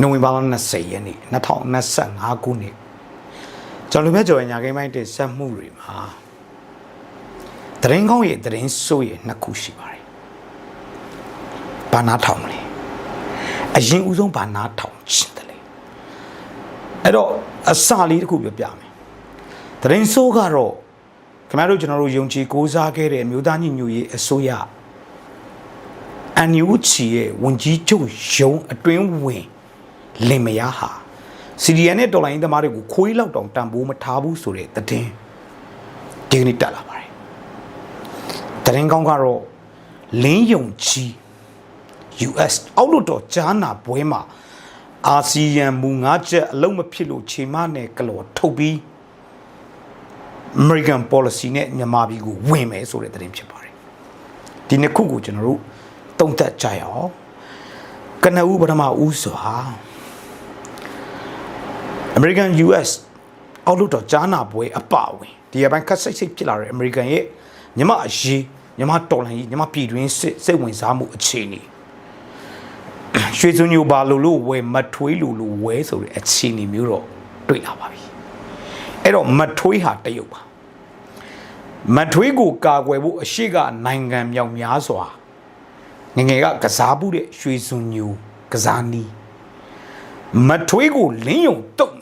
နိုဝင်ဘာလ20ရက်နေ့2025ခုနှစ်ကျွန်တော်လူမဲ့ကြော်ရညာကိန်းပိုင်းတင်ဆက်မှုတွေမှာတရင်ကောင်းရဲ့တရင်ဆိုးရဲ့နှစ်ခုရှိပါတယ်။ဘာနာထောင်မလဲ။အရင်ဦးဆုံးဘာနာထောင်ရှင်းတယ်လေ။အဲ့တော့အစာလေးတစ်ခုပြောပြမယ်။တရင်ဆိုးကတော့ခင်ဗျားတို့ကျွန်တော်တို့ယုံကြည်ကိုးစားခဲ့တဲ့အမျိုးသားညီညွတ်ရေးအစိုးရအန်ယူချီရဲ့ဝန်ကြီးချုပ်ရုံးအတွင်းဝင် လင်မယားဟာစီရီယန်နဲ့တော်လိုင်းသမားတွေကိုခွေးလောက်တောင်တန်ဖိုးမထားဘူးဆိုတဲ့သတင်းဒီကနေ့တက်လာပါတယ်သတင်းကောင်းကတော့လင်းယုံကြီး US အောက်လွတ်တော်ကြားနာပွဲမှာအာဆီယံမူငါးချက်အလုံးမဖြစ်လို့ချိန်မနဲ့ကလော်ထုတ်ပြီး American policy နဲ့မြန်မာပြည်ကိုဝင်မယ်ဆိုတဲ့သတင်းဖြစ်ပါတယ်ဒီနှစ်ခုကိုကျွန်တော်တို့တုံ့သက်ကြရအောင်ကနဦးပထမဦးစွာ American US အောက်လို့တော့ကြားနာပွဲအပအဝင်ဒီအပိုင်းခက်စိတ်စိတ်ဖြစ်လာတဲ့ American ရဲ့မြမအရေးမြမတော်လှန်ရေးမြမပြည်တွင်းစစ်စိတ်ဝင်စားမှုအခြေအနေရွှေစုံညိုပါလို့လို့ဝယ်မထွေးလို့လို့ဝဲဆိုတဲ့အခြေအနေမျိုးတော့တွေ့လာပါပြီအဲ့တော့မထွေးဟာတရုတ်ပါမထွေးကိုကာကွယ်ဖို့အရှိကနိုင်ငံမြောက်များစွာငယ်ငယ်ကကစားမှုတဲ့ရွှေစုံညိုကစားနီးမထွေးကိုလင်းယုံတုတ်မယ်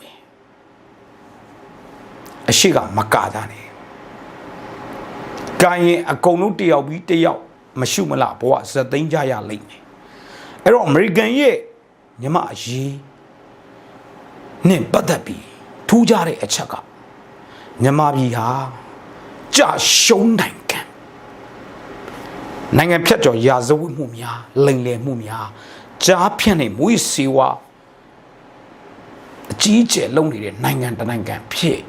အရှိကမကာတာနဲ့ကာရင်အကုန်လုံးတယောက်ပြီးတယောက်မရှုမလားဘဝဇက်သိမ်းကြရလိမ့်မယ်အဲ့တော့အမေရိကန်ရဲ့မြမအရေးနဲ့ပတ်သက်ပြီးထူးခြားတဲ့အချက်ကမြန်မာပြည်ဟာကြာရှုံးနိုင်ကံနိုင်ငံဖြတ်ကျော်ရာဇဝတ်မှုများလိမ်လည်မှုများကြားဖြန့်နေမွေးစေဝါအကြီးအကျယ်လုံးနေတဲ့နိုင်ငံတစ်နိုင်ငံဖြစ်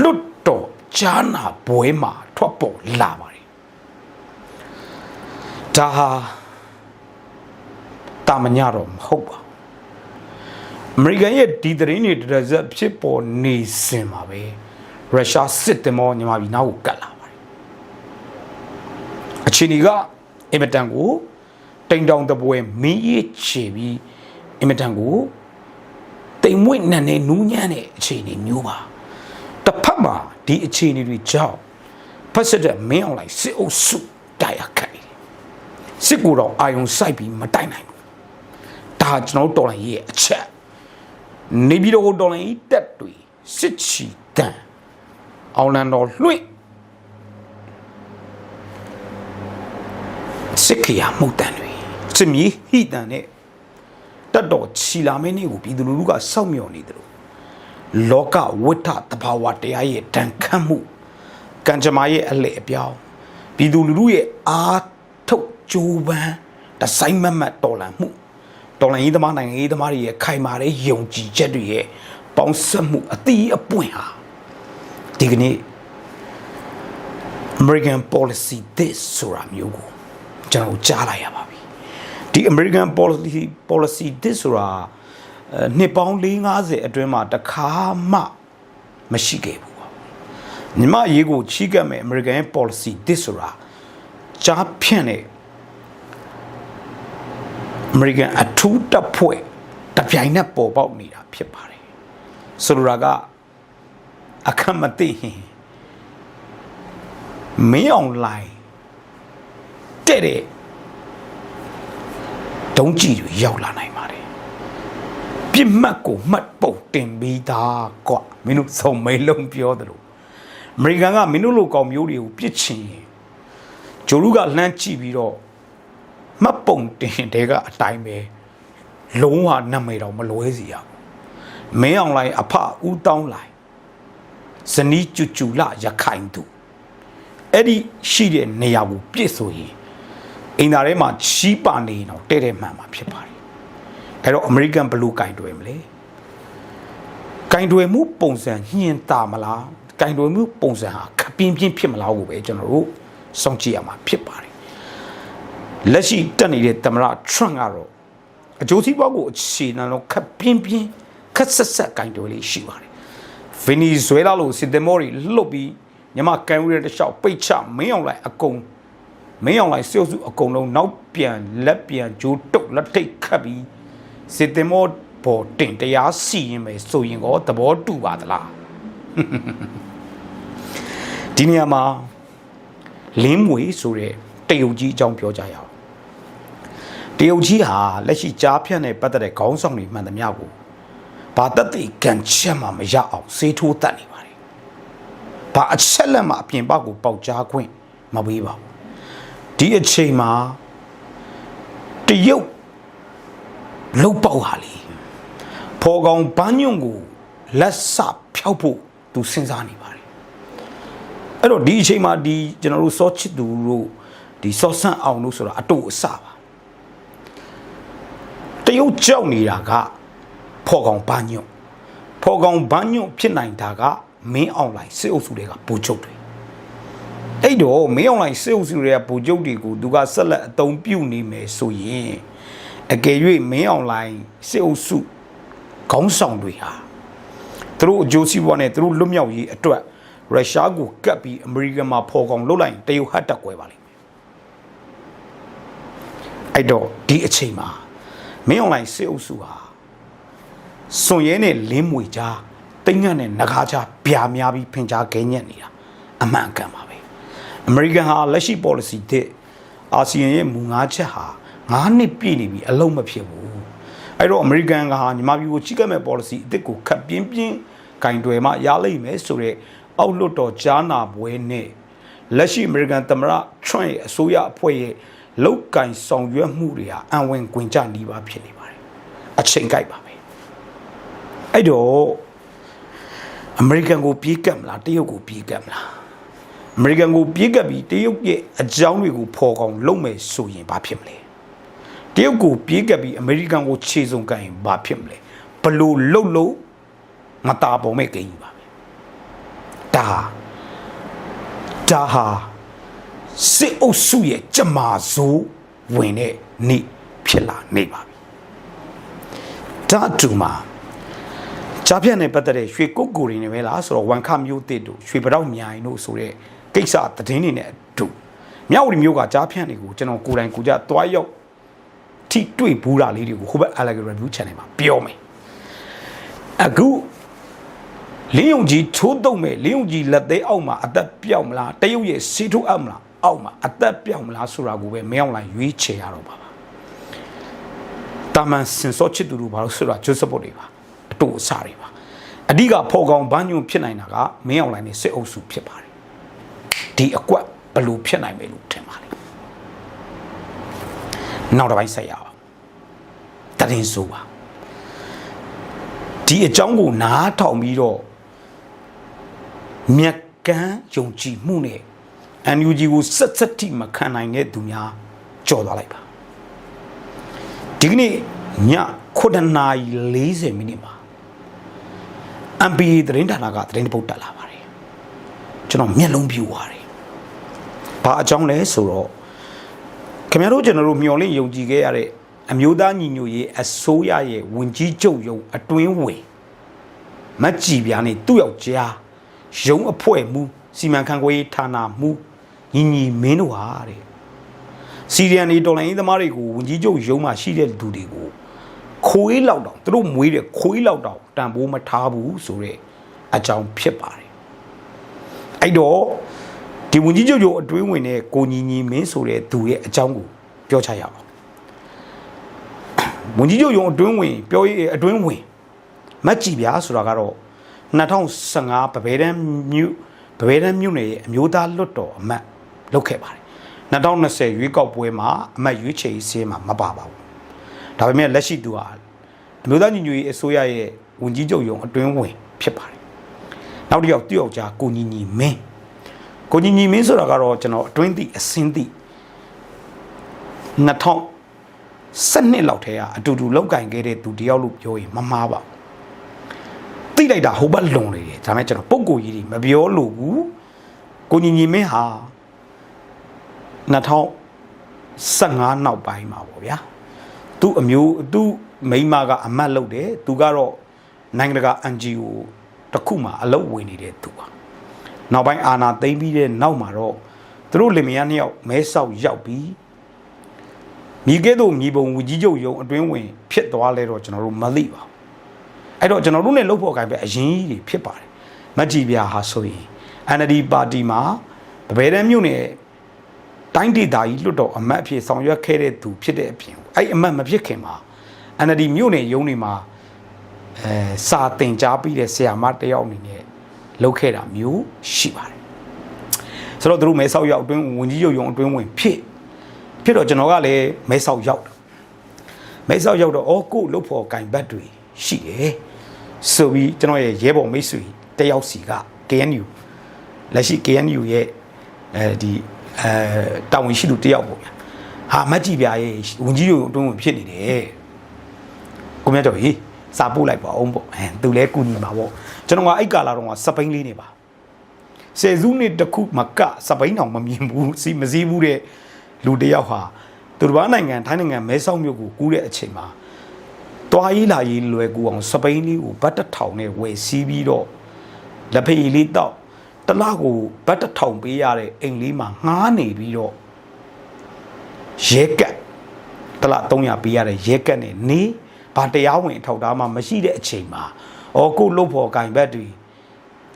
လွတ်တော်ကြားနာပွဲမှာထွက်ပေါ်လာပါတယ်ဒါဟာတာမညတော့မဟုတ်ပါဘူးအမေရိကန်ရဲ့ဒီသတင်းတွေတစ်စက်ဖြစ်ပေါ်နေစင်ပါပဲရုရှားစစ်တင်မောညီမပြည်နောက်ကိုကတ်လာပါတယ်အချင်းကြီးကအင်မတန်ကိုတိမ်တောင်တပွဲမင်းရေးချေပြီးအင်မတန်ကိုတိမ်မွေ့နံနေနူးညံ့တဲ့အခြေအနေမျိုးပါ တစ်ဖက်မှာဒီအခြေအနေတွေကြောင့်ဖက်စစ်တဲ့မင်းအောင်လိုက်စစ်အုပ်စုတိုက်ရခိုင်စစ်ကိုတော့အာယုံစိုက်ပြီးမတိုက်နိုင်ဘူးဒါကျွန်တော်တို့တော်လိုင်းရဲ့အချက်နေပြည်တော်ကိုတော်လိုင်းတက်တွေစစ်ချီတန်အောင်လန်တော်လွှင့်စစ်ခရာမှုတ်တန်တွေစစ်မီဟိတန်နဲ့တက်တော်ချီလာမင်းနေကိုပြည်သူလူထုကစောက်မြော်နေတယ် လို့လောကဝိထတဘာဝတရားရဲ့တန်ခတ်မှုကံကြမ္မာရဲ့အလှည့်အပြောင်းပြည်သူလူထုရဲ့အာထုတ်ကြိုးပမ်းတဆိုင်မမတ်တော်လန်မှုတော်လန်ရေးသမားနိုင်ငံရေးသမားတွေရဲ့ခိုင်မာတဲ့ယုံကြည်ချက်တွေရဲ့ပေါင်းစပ်မှုအတိအပွင့်ဟာဒီကနေ့ American policy this ဆိုတာမျိုးကိုကျွန်တော်ကြားလိုက်ရပါပြီဒီ American policy policy this ဆိုတာအဲ နှစ်ပေါင်း450အတွင်းမှာတခါမှမရှိခဲ့ဘူးပေါ့ညီမရေးကိုချီးကပ်မဲ့ American ရဲ့ policy this ဆိုတာကြားဖြန့်တဲ့ American အထူးတပ်ဖွဲ့တပြိုင်နက်ပေါ်ပေါက်နေတာဖြစ်ပါတယ်ဆိုလိုတာကအခက်မသိရင်မင်းအွန်လိုင်းတဲ့တဲ့ဒုံးကြည့်တွေရောက်လာနိုင်ပါတယ် ပြစ်မှတ်ကိုမှတ်ပုတ်တင်ပြီးသားကွမင်းတို့စုံမဲလုံးပြောတယ်လို့အမေရိကန်ကမင်းတို့လိုကောင်မျိုးတွေကိုပြစ်ချင်ရင်ဂျိုလူကလှမ်းကြည့်ပြီးတော့မှတ်ပုံတင်တဲ့ကအတိုင်းပဲလုံးဝနာမည်တော့မလွဲစီရဘူးမင်းအောင်လိုင်းအဖဦးတောင်းလိုက်ဇနီးကျူကျူလရခိုင်သူအဲ့ဒီရှိတဲ့နေရာကိုပြည့်ဆိုရင်အင်တာထဲမှာချီးပါနေတော့တဲ့တဲ့မှန်မှာဖြစ်ပါတယ် အဲ့တော့အမေရိကန်ဘလူးကင်တွယ်မလဲကင်တွယ်မှုပုံစံညှင်တာမလားကင်တွယ်မှုပုံစံဟာခပြင်းပြင်းဖြစ်မလားကိုပဲကျွန်တော်တို့စောင့်ကြည့်ရမှာဖြစ်ပါတယ်လက်ရှိတက်နေတဲ့သမရထရန့်ကတော့အကျိုးစီးပွားကိုအခြေခံလို့ခပြင်းပြင်းခက်ဆက်ဆက်ကင်တွယ်လေးရှိပါတယ်ဗင်နီဇွဲလားလို့စစ်တမော်တွေလှုပ်ပြီးညမကန်ဝီရတဲ့ရှောက်ပိတ်ချမင်းအောင်လိုက်အကုန်မင်းအောင်လိုက်စစ်အုပ်စုအကုန်လုံးနောက်ပြန်လက်ပြန်ဂျိုးတုတ်လက်ထိတ်ခတ်ပြီး စစ်တင်မောပေါ်တင်တရားစီရင်မယ်ဆိုရင်ကောသဘောတူပါသလားဒီနေရာမှာလင်းမွေဆိုတဲ့တယုတ်ကြီးအကြောင်းပြောကြရအောင်တယုတ်ကြီးဟာလက်ရှိကြားဖြတ်နဲ့ပတ်သက်တဲ့ခေါင်းဆောင်တွေမှန်သမျှကိုဘာတသိကံချက်မှမရအောင်စေးထိုးတတ်နေပါတယ်ဘာအချက်လက်မှအပြင်ဘက်ကိုပေါက်ကြားခွင့်မပေးပါဘူးဒီအချိန်မှာတရုတ် လှုပ်ပေါက်ဟာလေဖော်ကောင်ဘန်းညွန့်ကိုလက်ဆဖျောက်ဖို့သူစဉ်းစားနေပါတယ်အဲ့တော့ဒီအချိန်မှာဒီကျွန်တော်တို့စောချစ်သူတို့ဒီစောဆန့်အောင်လို့ဆိုတာအတူအဆပါတရုတ်ကြောက်နေတာကဖော်ကောင်ဘန်းညွန့်ဖော်ကောင်ဘန်းညွန့်ဖြစ်နိုင်တာကမင်းအောင်လိုက်စစ်အုပ်စုတွေကပူချုပ်တွေအဲ့တော့မင်းအောင်လိုက်စစ်အုပ်စုတွေကပူချုပ်တွေကိုသူကဆက်လက်အသုံးပြုနေမယ်ဆိုရင် အကယ်၍မင်းအောင်လိုက်စစ်အုပ်စုခေါင်းဆောင်တွေဟာသူတို့အကျိုးစီးပွားနဲ့သူတို့လွတ်မြောက်ရေးအတွက်ရုရှားကိုကပ်ပြီးအမေရိကန်မှာဖော်ကောင်လုပ်လိုက်ရင်တရုတ်ဟတ်တက်ကွဲပါလိမ့်မယ်အဲ့တော့ဒီအချိန်မှာမင်းအောင်လိုက်စစ်အုပ်စုဟာစွန်ရဲနဲ့လင်းမွေကြားတိတ်ငတ်နဲ့ငကားကြားဗျာများပြီးဖင်ကြားခဲညက်နေတာအမှန်အကန်ပါပဲအမေရိကန်ဟာလက်ရှိ policy တဲ့အာဆီယံရဲ့မူငါးချက်ဟာ 9နှစ်ပြည့်နေပြီအလုံးမဖြစ်ဘူးအဲ့တော့အမေရိကန်ကဟာညီမပြည်ကိုချိကတ်မဲ့ policy အစ်စ်ကိုခပ်ပြင်းပြင်းကင်တွယ်မှရလိမ့်မယ်ဆိုတော့အောက်လွတ်တော်ကြားနာပွဲနဲ့လက်ရှိအမေရိကန်သမ္မတထရန့်ရဲ့အစိုးရအဖွဲ့ရဲ့လောက်ကင်ဆောင်ရွက်မှုတွေဟာအံဝင်ကွင်ကြနီးပါဖြစ်နေပါတယ်အချိန်ကြိုက်ပါပဲအဲ့တော့အမေရိကန်ကိုပြေးကပ်မလားတရုတ်ကိုပြေးကပ်မလားအမေရိကန်ကိုပြေးကပ်ပြီးတရုတ်ရဲ့အကြောင်းတွေကိုဖော်ကောင်လုပ်မယ်ဆိုရင်ဘာဖြစ်မလဲ တရုတ်ကိုပြေးကပ်ပြီးအမေရိကန်ကိုခြေစုံကန်ရင်ဘာဖြစ်မလဲဘလို့လှုပ်လို့ငတာပုံမဲ့ကိန်းကြီးပါပဲဒါဟာဒါဟာစစ်အုပ်စုရဲ့ကြမာစိုးဝင်တဲ့နေ့ဖြစ်လာနေပါပြီဒါအတူမှာကြားပြတ်နဲ့ပတ်သက်တဲ့ရွှေကုတ်ကိုတွေနေပဲလားဆိုတော့ဝန်ခမျိုးတစ်တို့ရွှေပတောက်မြိုင်တို့ဆိုတဲ့ကိစ္စသတင်းတွေနဲ့အတူမြောက်ဝတီမျိုးကကြားဖြန့်တွေကိုကျွန်တော်ကိုယ်တိုင်ကိုကြတွားရောက် ထိတွေ့ဘူးတာလေးတွေကိုဟိုဘက် Allegra Review Channel မှာပြောမယ်အခုလင်းယုံကြီးချိုးတုံမဲ့လင်းယုံကြီးလက်သေးအောက်မှာအသက်ပြောက်မလားတရုတ်ရဲ့စီထိုးအပ်မလားအောက်မှာအသက်ပြောက်မလားဆိုတာကိုပဲမင်းအောင်လိုက်ရွေးချယ်ရတော့ပါပါတာမန်စင်စောချစ်သူတို့ဘာလို့ဆိုတာဂျိုးစပုတ်တွေပါအတူအစတွေပါအဓိကဖော်ကောင်ဘန်းညွန်ဖြစ်နိုင်တာကမင်းအောင်လိုင်းနဲ့စစ်အုပ်စုဖြစ်ပါတယ်ဒီအကွက်ဘယ်လိုဖြစ်နိုင်မယ်လို့ထင်ပါလဲ နောက်တစ်ပိုင်းဆက်ရအောင်တရင်ဆိုပါဒီအကြောင်းကိုနားထောင်ပြီးတော့မြက်ကန်းယုံကြည်မှုနဲ့ NUG ကိုဆက်ဆက်တိမခံနိုင်တဲ့သူများကြော်သွားလိုက်ပါဒီကနေ့ည9နာရီ40မိနစ်မှာ MPA သတင်းဌာနကသတင်းပုတ်တက်လာပါတယ်ကျွန်တော်မျက်လုံးပြူသွားတယ်ဘာအကြောင်းလဲဆိုတော့ ခင်ဗျားတို့ကျွန်တော်တို့မျှော်လင့်ယုံကြည်ခဲ့ရတဲ့အမျိုးသားညီညွတ်ရေးအစိုးရရဲ့ဝင်ကြီးချုပ်ယုံအတွင်းဝင်မက်ကြည်ပြားနဲ့သူ့ယောက်ျားယုံအဖွဲ့မှုစီမံခန့်ခွဲရေးဌာနမှုညီညီမင်းတို့ဟာတဲ့စီရီယန်နေတော်လိုင်းရေးသမားတွေကိုဝင်ကြီးချုပ်ယုံမှာရှိတဲ့လူတွေကိုခွေးလောက်တောင်သူတို့မွေးတဲ့ခွေးလောက်တောင်တန်ဖိုးမထားဘူးဆိုတော့အကြောင်းဖြစ်ပါတယ်အဲ့တော့ ဒီဝင်ကြီးချုပ်ယုံအတွင်းဝင်တဲ့ကိုညီညီမင်းဆိုတဲ့သူရဲ့အကြောင်းကိုပြောချရအောင်ဝန်ကြီးချုပ်ယုံအတွင်းဝင်ပြောရေးအတွင်းဝင်မက်ကြည်ပြားဆိုတာကတော့2015ပပဲတန်းမြို့ပပဲတန်းမြို့နယ်ရဲ့အမျိုးသားလွတ်တော်အမတ်လုပ်ခဲ့ပါတယ်2020ရွေးကောက်ပွဲမှာအမတ်ရွေးချယ်ရေးစည်းမှာမပါပါဘူးဒါပေမဲ့လက်ရှိသူဟာအမျိုးသားညီညွတ်ရေးအစိုးရရဲ့ဝန်ကြီးချုပ်ယုံအတွင်းဝင်ဖြစ်ပါတယ်နောက်တစ်ယောက်တယောက်ကြားကိုညီညီမင်း ကိုညီညီမင်းဆိုတာကတော့ကျွန်တော်အတွင်းသည့်အစင်းသည့်2000 7နှစ်လောက်ထဲကအတူတူလောက်ကင်ခဲ့တဲ့သူတယောက်လို့ပြောရင်မမှားပါဘူးသိလိုက်တာဟိုဘက်လွန်နေတယ်ဒါပေမဲ့ကျွန်တော်ပုံကိုကြီးတွေမပြောလို့ဘူးကိုညီညီမင်းဟာ2015နောက်ပိုင်းမှာပေါ့ဗျာသူ့အမျိုးသူ့မိန်းမကအမတ်လုပ်တယ်သူကတော့နိုင်ငံတကာ NGO တစ်ခုမှာအလုပ်ဝင်နေတဲ့သူပါ နောက်ပိုင်းအာနာသိမ့်ပြီးတဲ့နောက်မှာတော့သူတို့လင်မယားနှစ်ယောက်မဲဆောက်ရောက်ပြီးမိကဲ့သို့မြေပုံဝကြီးချုပ်ယုံအတွင်းဝင်ဖြစ်သွားလဲတော့ကျွန်တော်တို့မသိပါဘူးအဲ့တော့ကျွန်တော်တို့ ਨੇ လှုပ်ဖို့အကိုင်ပဲအရင်ကြီးတွေဖြစ်ပါတယ်မတ်ကြီးပြာဟာဆိုရင် NLD ပါတီမှာဗဘဲတန်းမြို့နယ်တိုင်းဒေသကြီးလွတ်တော်အမတ်အဖြစ်ဆောင်ရွက်ခဲ့တဲ့သူဖြစ်တဲ့အပြင်အဲ့အမတ်မဖြစ်ခင်မှာ NLD မြို့နယ်ရုံးတွေမှာအဲစာတင်ကြားပြီးတဲ့ဆရာမတယောက်အနေနဲ့ လုပ်ခဲ့တာမျိုးရှိပါတယ်ဆိုတော့သူတို့မဲဆောက်ရောက်အတွင်းဝင်ကြီးရုပ်ယုံအတွင်းဝင်ဖြစ်ဖြစ်တော့ကျွန်တော်ကလည်းမဲဆောက်ရောက်တယ်မဲဆောက်ရောက်တော့အော်ကိုလှုပ်ဖို့ကင်ဘတ်တွေရှိတယ်ဆိုပြီးကျွန်တော်ရဲ့ရဲဘော်မိတ်ဆွေတယောက်စီက KNU လက်ရှိ KNU ရဲ့အဲဒီအဲတာဝန်ရှိသူတယောက်ပေါ့ဗျာဟာမတ်ကြည့်ပြရဲ့ဝင်ကြီးရုံအတွင်းဝင်ဖြစ်နေတယ်ကိုမြတ်ကျော်ဟေး စာပို့လိုက်ပါအောင်ပေါ့အဲသူလဲကူညီမှာပေါ့ကျွန်တော်ကအဲ့ကာလာတော့ကစပိန်လေးနေပါဆယ်စုနှစ်တစ်ခုမကစပိန်တောင်မမြင်ဘူးစီမစည်းဘူးတဲ့လူတစ်ယောက်ဟာသူတစ်ပါးနိုင်ငံထိုင်းနိုင်ငံမဲဆောက်မြို့ကိုကူးတဲ့အချိန်မှာတွားရေးလာရေးလွယ်ကူအောင်စပိန်လေးကိုဘတ်တစ်ထောင်နဲ့ဝယ်စီးပြီးတော့လက်ဖေးလေးတောက်တစ်လားကိုဘတ်တစ်ထောင်ပေးရတဲ့အိမ်လေးမှာငှားနေပြီးတော့ရဲကတ်တစ်လား300ပေးရတဲ့ရဲကတ်နဲ့နေ ဘာတရားဝင်အထောက်အထားမှမရှိတဲ့အချိန်မှာဩကိုလုတ်ဖို့ကင်ဘက်တွေ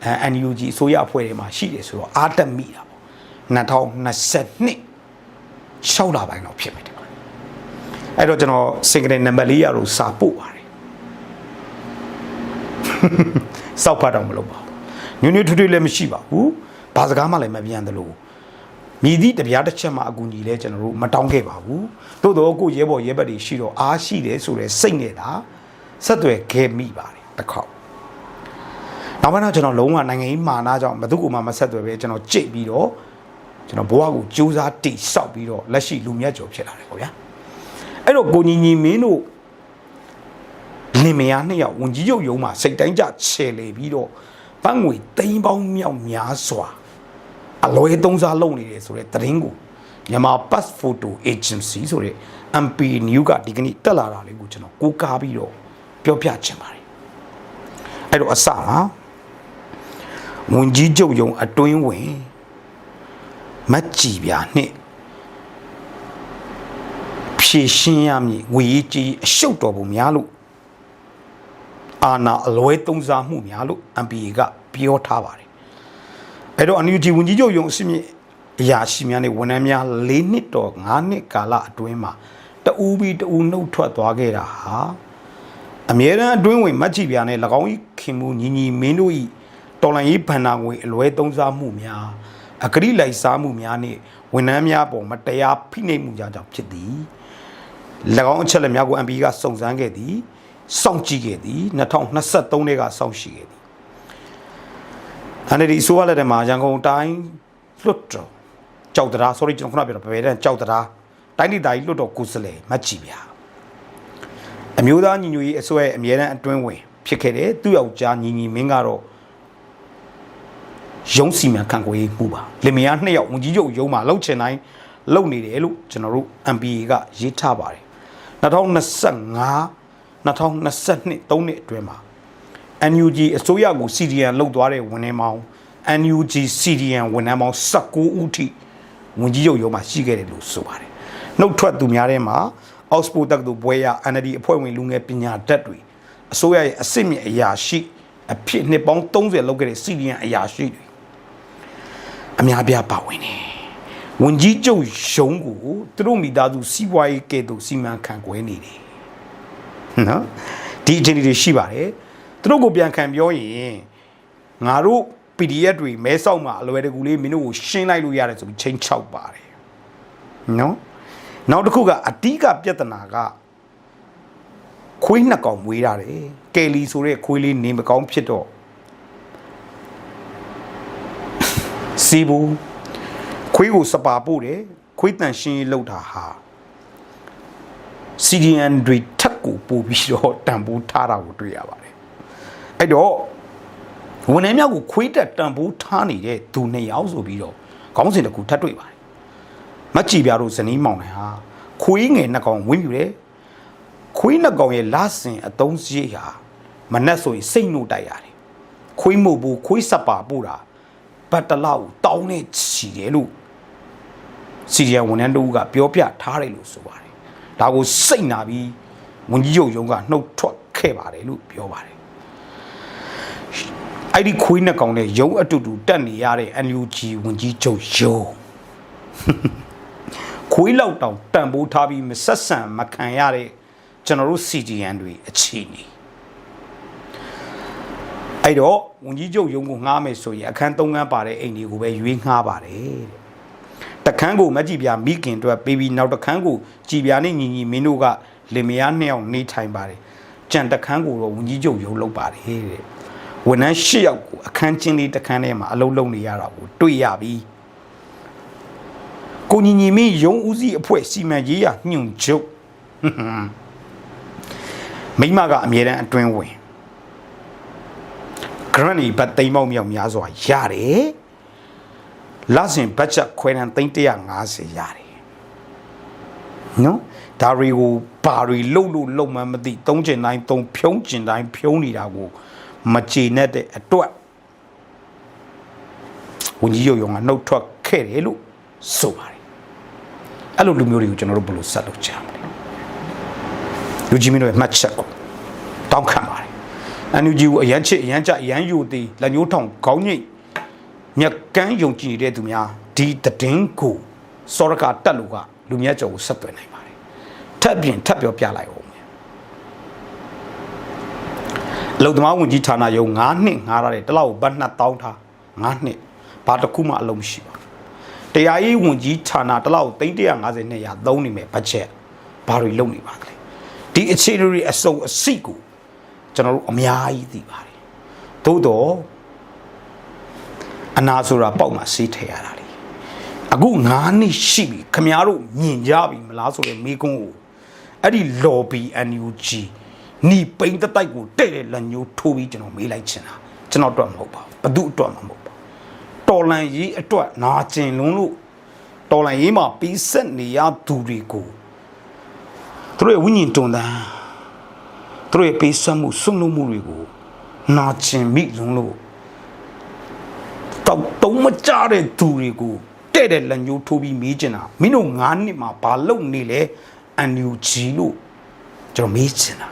အဲ NUG အစိုးရအဖွဲ့တွေမှာရှိတယ်ဆိုတော့အာတက်မိတာပေါ့2022 6လပိုင်းတော့ဖြစ်မယ်ဒီမှာအဲ့တော့ကျွန်တော်စင်ကတဲ့နံပါတ်လေးရလို့စာပို့ပါတယ်စောက်ဖတ်တော့မလုပ်ပါဘူးညွညွထွထွလည်းမရှိပါဘူးဘာစကားမှလည်းမပြန်သလို မြည်သည့်တပြားတစ်ချက်မှအကူကြီးလဲကျွန်တော်တို့မတောင်းခဲ့ပါဘူးသို့တော့ကိုရဲဘော်ရဲဘက်တွေရှိတော့အားရှိတယ်ဆိုတဲ့စိတ်နဲ့သာဆက်သွယ်ခဲ့မိပါတယ်တစ်ခေါက်နောက်ပိုင်းတော့ကျွန်တော်လုံးဝနိုင်ငံရေးမာနာကြောင့်ဘယ်သူ့ကိုမှမဆက်သွယ်ပဲကျွန်တော်ကြိတ်ပြီးတော့ကျွန်တော်ဘဝကိုစူးစမ်းတိဆောက်ပြီးတော့လက်ရှိလူမြတ်ကျော်ဖြစ်လာတယ်ပေါ့ဗျာအဲ့တော့ကိုညီညီမင်းတို့လင်မယားနှစ်ယောက်ဝင်ကြီးရုပ်ယုံမှာစိတ်တိုင်းကြချေလေပြီးတော့ပန်းငွေတိမ်ပေါင်းမြောက်များစွာ အလွဲသုံးစားလုပ်နေတယ်ဆိုတဲ့သတင်းကိုမြန်မာ Pass Photo Agency ဆိုတဲ့ MP New ကဒီကနေ့တက်လာတာလေးကိုကျွန်တော်ကိုးကားပြီးတော့ပြောပြချင်ပါတယ်အဲ့တော့အစမှာဝင်ကြီးချုပ်ယုံအတွင်းဝင်မတ်ကြည်ပြာနှစ်ဖြည့်ရှင်းရမည်ငွေကြီးအရှုပ်တော်ပုံများလို့အာနာအလွဲသုံးစားမှုများလို့ MPA ကပြောထားပါတယ် အဲ့တော့ NUG ဝင်ကြီးချုပ်ယုံအစစ်မြစ်အရာရှိများနဲ့ဝန်ထမ်းများ၄နှစ်တော်၅နှစ်ကာလအတွင်းမှာတအူးပြီးတအူးနှုတ်ထွက်သွားခဲ့တာဟာအမြဲတမ်းအတွင်းဝင်မတ်ကြည်ပြာနဲ့၎င်း၏ခင်မူညီညီမင်းတို့၏တော်လန်ရေးဗန္နာငွေအလွဲသုံးစားမှုများအဂရိလိုက်စားမှုများနှင့်ဝန်ထမ်းများပေါ်မတရားဖိနှိပ်မှုများကြောင့်ဖြစ်သည်၎င်းအချက်လက်များကို MP ကစုံစမ်းခဲ့သည်စောင့်ကြည့်ခဲ့သည်2023ထဲကစောင့်ရှိခဲ့သည် အနေဒီဆိုရလက်ထဲမှာရန်ကုန်တိုင်းလွတ်တော်ကြောက်တရား sorry ကျွန်တော်ခုနပြောတော့ဘယ်တန်းကြောက်တရားတိုင်းဒေသကြီးလွတ်တော်ကိုယ်စားလှယ်မတ်ကြည်ဗျာအမျိုးသားညီညွတ်ရေးအစိုးရအမြဲတမ်းအတွင်းဝင်ဖြစ်ခဲ့တယ်သူ့ယောက်ျားညီညီမင်းကတော့ရုံးစီမံခန့်ခွဲမှုပါလင်မယားနှစ်ယောက်ဝန်ကြီးချုပ်ရုံးမှာလှုပ်ချင်တိုင်းလှုပ်နေတယ်လို့ကျွန်တော်တို့ MPA ကရေးထားပါတယ်2025 2022 3နှစ်အတွင်းမှာ NUG အစိုးရကို CDN လုတ်သွားတဲ့ဝန်ထမ်းပေါင်း NUG CDN ဝန်ထမ်းပေါင်း19ဦးထိဝန်ကြီးချုပ်ရုံးမှာရှိခဲ့တယ်လို့ဆိုပါတယ်။နှုတ်ထွက်သူများထဲမှာ Oxford တက္ကသိုလ်ဘွဲရ NLD အဖွဲ့ဝင်လူငယ်ပညာတတ်တွေအစိုးရရဲ့အစစ်မြစ်အရာရှိအဖြစ်နှစ်ပေါင်း30လောက်ခဲ့တဲ့ CDN အရာရှိတွေအများပြားပါဝင်တယ်။ဝန်ကြီးချုပ်ရုံးကိုသူတို့မိသားစုစီးပွားရေးကဲ့သို့စီမံခန့်ခွဲနေတယ်။နော်ဒီအခြေအနေတွေရှိပါတယ် သူတို့ကိုပြန်ခံပြောရင်ငါတို့ PDF တွေမဲဆောက်မှာအလွယ်တကူလေးမင်းတို့ကိုရှင်းလိုက်လို့ရတယ်ဆိုပြီးချိန်ချောက်ပါတယ်နော်နောက်တစ်ခုကအတိကပြဿနာကခွေးနှစ်ကောင်မွေးရတယ်ကယ်လီဆိုတဲ့ခွေးလေးနေမကောင်းဖြစ်တော့စီဘူးခွေးကိုစပါပို့တယ်ခွေးတန်ရှင်းရေးလောက်တာဟာ CDN တွေထက်ကိုပို့ပြီးတော့တန်ဖိုးထားတာကိုတွေ့ရပါတယ် အဲ့တော့ဝန်ထမ်းများကိုခွေးတက်တန်ဖိုးထားနေတဲ့သူနှစ်ယောက်ဆိုပြီးတော့ခေါင်းစဉ်တစ်ခုထပ်တွေ့ပါတယ်မကြည်ပြတို့ဇနီးမောင်နှံဟာခွေးငယ်နှစ်ကောင်ဝင်းပြူတယ်ခွေးနှစ်ကောင်ရဲ့လဆင်အသုံးစရိတ်ဟာမနှက်ဆိုရင်စိတ်နှုတ်တိုက်ရတယ်ခွေးမို့ဘူးခွေးစပ်ပါပို့တာဘတ်တလောက်တောင်းနေချီတယ်လို့စီရီယံဝန်ထမ်းတို့ကပြောပြထားတယ်လို့ဆိုပါတယ်ဒါကိုစိတ်နာပြီးဝန်ကြီးချုပ်ရုံးကနှုတ်ထွက်ခဲ့ပါတယ်လို့ပြောပါတယ် အဲ့ဒီခွေးနှစ်ကောင်နဲ့ရုံအတူတူတက်နေရတဲ့ NUG ဝင်ကြီးချုပ်ရုံခွေးလောက်တောင်တန်ဖိုးထားပြီးမဆက်ဆံမခံရတဲ့ကျွန်တော်တို့ CGN တွေအခြေအနေအဲ့တော့ဝင်ကြီးချုပ်ရုံကိုငှားမယ်ဆိုရင်အခန်း၃ခန်းပါတဲ့အိမ်တွေကိုပဲရွေးငှားပါတယ်တဲ့တခန်းကိုမက်ကြီးပြမိခင်အတွက်ပေးပြီးနောက်တခန်းကိုကြည်ပြာနဲ့ညီညီမင်းတို့ကလင်မယားနှစ်ယောက်နေထိုင်ပါတယ်ကြံတခန်းကိုတော့ဝင်ကြီးချုပ်ရုံလုပ်ပါတယ်တဲ့ ဝန်ထမ်း၈ယောက်ကိုအခန်းချင်းလေးတခန်းထဲမှာအလုံးလုံးနေရတာကိုတွေ့ရပြီကိုညီညီမင်းရုံဦးစီးအဖွဲ့စီမံရေးရညွန့်ချုပ်မိမကအမြဲတမ်းအတွင်းဝင် granny ဘတ်သိမ်းပေါက်မြောက်များစွာရတယ်လစဉ်ဘတ်ချက်ခွဲတန်းသိန်း150ရတယ်နော်ဒါတွေကိုဘာတွေလှုပ်လို့လှုပ်မှန်းမသိသုံးကျင်တိုင်းသုံးဖြုံးကျင်တိုင်းဖြုံးနေတာကို မကြေနဲ့တဲ့အတွက်ဝန်ကြီးရုံရုံကနှုတ်ထွက်ခဲ့တယ်လို့ဆိုပါတယ်အဲ့လိုလူမျိုးတွေကိုကျွန်တော်တို့ဘယ်လိုဆက်လုပ်ကြမလဲလူကြီးမင်းတို့ရဲ့မှတ်ချက်ကိုတောင်းခံပါတယ်အန်ယူဂျီကိုအရန်ချစ်အရန်ကြအရန်ယူသည်လက်ညှိုးထောင်ခေါင်းညိတ်မြက်ကန်းယုံကြည်နေတဲ့သူများဒီတည်င်းကိုစောရကတက်လို့ကလူမြတ်ကျော်ကိုဆက်သွယ်နိုင်ပါတယ်ထပ်ပြင်ထပ်ပြောပြလိုက်အောင်မယ် အလုံသမားဝင်ကြီးဌာနယုံ9နှစ်ငားရတဲ့တစ်လောက်ဘတ်နှစ်တောင်းထား9နှစ်ဘာတစ်ခုမှအလုံးမရှိပါဘူးတရားရေးဝင်ကြီးဌာနတစ်လောက်350နဲ့ရသုံးနေမယ်ဘတ်ချက်ဘာတွေလုပ်နေပါသလဲဒီအခြေအနေတွေအစုံအစိတ်ကိုကျွန်တော်တို့အများကြီးသိပါတယ်သို့တော့အနာဆိုတာပေါက်မှာစေးထည့်ရတာလေအခု9နှစ်ရှိပြီခမည်းတော်မြင်ကြပြီမလားဆိုတဲ့မိကုန်းကိုအဲ့ဒီ lobby NUG နီပိန်တတိုက်ကိုတဲ့တဲ့လက်ညှိုးထိုးပြီးကျွန်တော်မေးလိုက်ချင်တာကျွန်တော်အတွက်မဟုတ်ပါဘူးဘသူအတွက်မှမဟုတ်ပါဘူးတော်လန်ရေးအတွက်နာကျင်လွန်းလို့တော်လန်ရေးမှာပြီးဆက်နေရသူတွေကိုသူတို့ရဲ့ဝိညာဉ်တွန်တန်းသူတို့ရဲ့ပေးဆက်မှုဆွလို့မှုတွေကိုနာကျင်မိလွန်းလို့တော့တုံးမကြတဲ့သူတွေကိုတဲ့တဲ့လက်ညှိုးထိုးပြီးမေးချင်တာမင်းတို့9နှစ်မှာဘာလုပ်နေလဲအန်ယူဂျီလို့ကျွန်တော်မေးချင်တာ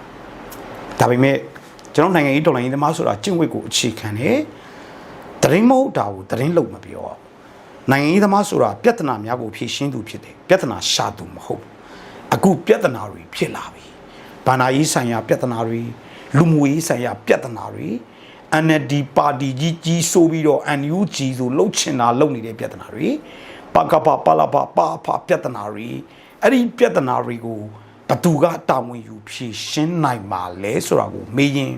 ဒါပေမဲ့ကျွန်တော်နိုင်ငံရေးတော်လှန်ရေးသမားဆိုတာကျင့်ဝတ်ကိုအခြေခံတယ်တရင်မဟုတ်တာကိုတရင်လုံးမပြောအောင်နိုင်ငံရေးသမားဆိုတာပြဿနာများကိုဖြေရှင်းသူဖြစ်တယ်ပြဿနာရှာသူမဟုတ်ဘူးအခုပြဿနာတွေဖြစ်လာပြီဘာနာရေးဆိုင်ရာပြဿနာတွေလူမှုရေးဆိုင်ရာပြဿနာတွေ NLD ပါတီကြီးကြီးဆိုပြီးတော့ NUG ဆိုလှုပ်ချင်တာလှုပ်နေတဲ့ပြဿနာတွေပကပပလပပါဖပြဿနာတွေအဲ့ဒီပြဿနာတွေကိုဘ သူကတာဝန်ယူဖြေရှင်းနိုင်မှာလဲဆိုတာကိုမေးရင်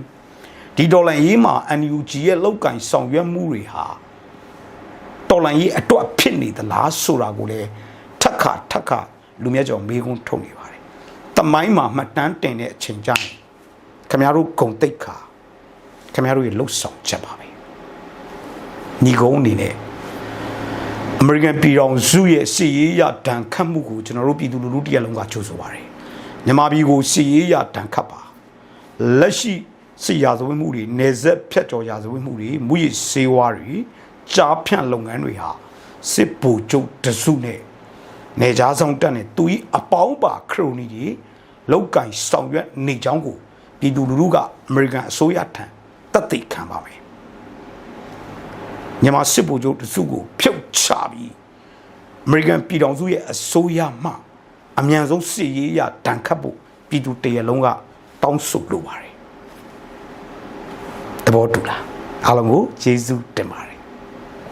ဒီဒေါ်လာရေးမှာ NUG ရဲ့လောက်ကင်ဆောင်ရွက်မှုတွေဟာတော်လန်ရေးအတွက်ဖြစ်နေသလားဆိုတာကိုလည်းထက်ခါထက်ခါလူမြတ်ကျော်မေးခွန်းထုတ်နေပါတယ်။တမိုင်းမှာမှတ်တမ်းတင်တဲ့အချိန်ကျရင်ခမရတို့ဂုံတိတ်ခါခင်ဗျားတို့ရဲ့လှုပ်ဆောင်ချက်ပါပဲညီကုန်းအနေနဲ့အမေရိကန်ပြည်တော်စုရဲ့စီရေးရဒဏ်ခတ်မှုကိုကျွန်တော်တို့ပြည်သူလူထုတရက်လုံးကကြိုးဆိုပါတယ် မြန်မာပြည်ကိုစီရေးရဒဏ်ခတ်ပါလက်ရှိစီရာဇဝတ်မှုတွေနေဆက်ဖြတ်ကျော်ရာဇဝတ်မှုတွေမူရည်စေဝါတွေကြားဖြန့်လုပ်ငန်းတွေဟာစစ်ဗိုလ်ချုပ်တစုနဲ့နေကြားဆောင်တက်နဲ့သူဤအပေါင်းပါခရိုနီတွေလောက်ကင်ဆောင်ရွက်နေကြောင်းကိုပြည်သူလူထုကအမေရိကန်အစိုးရထံတသိခံပါမယ်မြန်မာစစ်ဗိုလ်ချုပ်တစုကိုဖြုတ်ချပြီးအမေရိကန်ပြည်ထောင်စုရဲ့အစိုးရမှ အမြန်ဆုံးစစ်ရေးရတန်ခတ်ဖို့ပြည်သူတရလုံးကတောင်းဆိုလိုပါတယ်တဘောတူလားအားလုံးကိုကျေးဇူးတင်ပါတယ်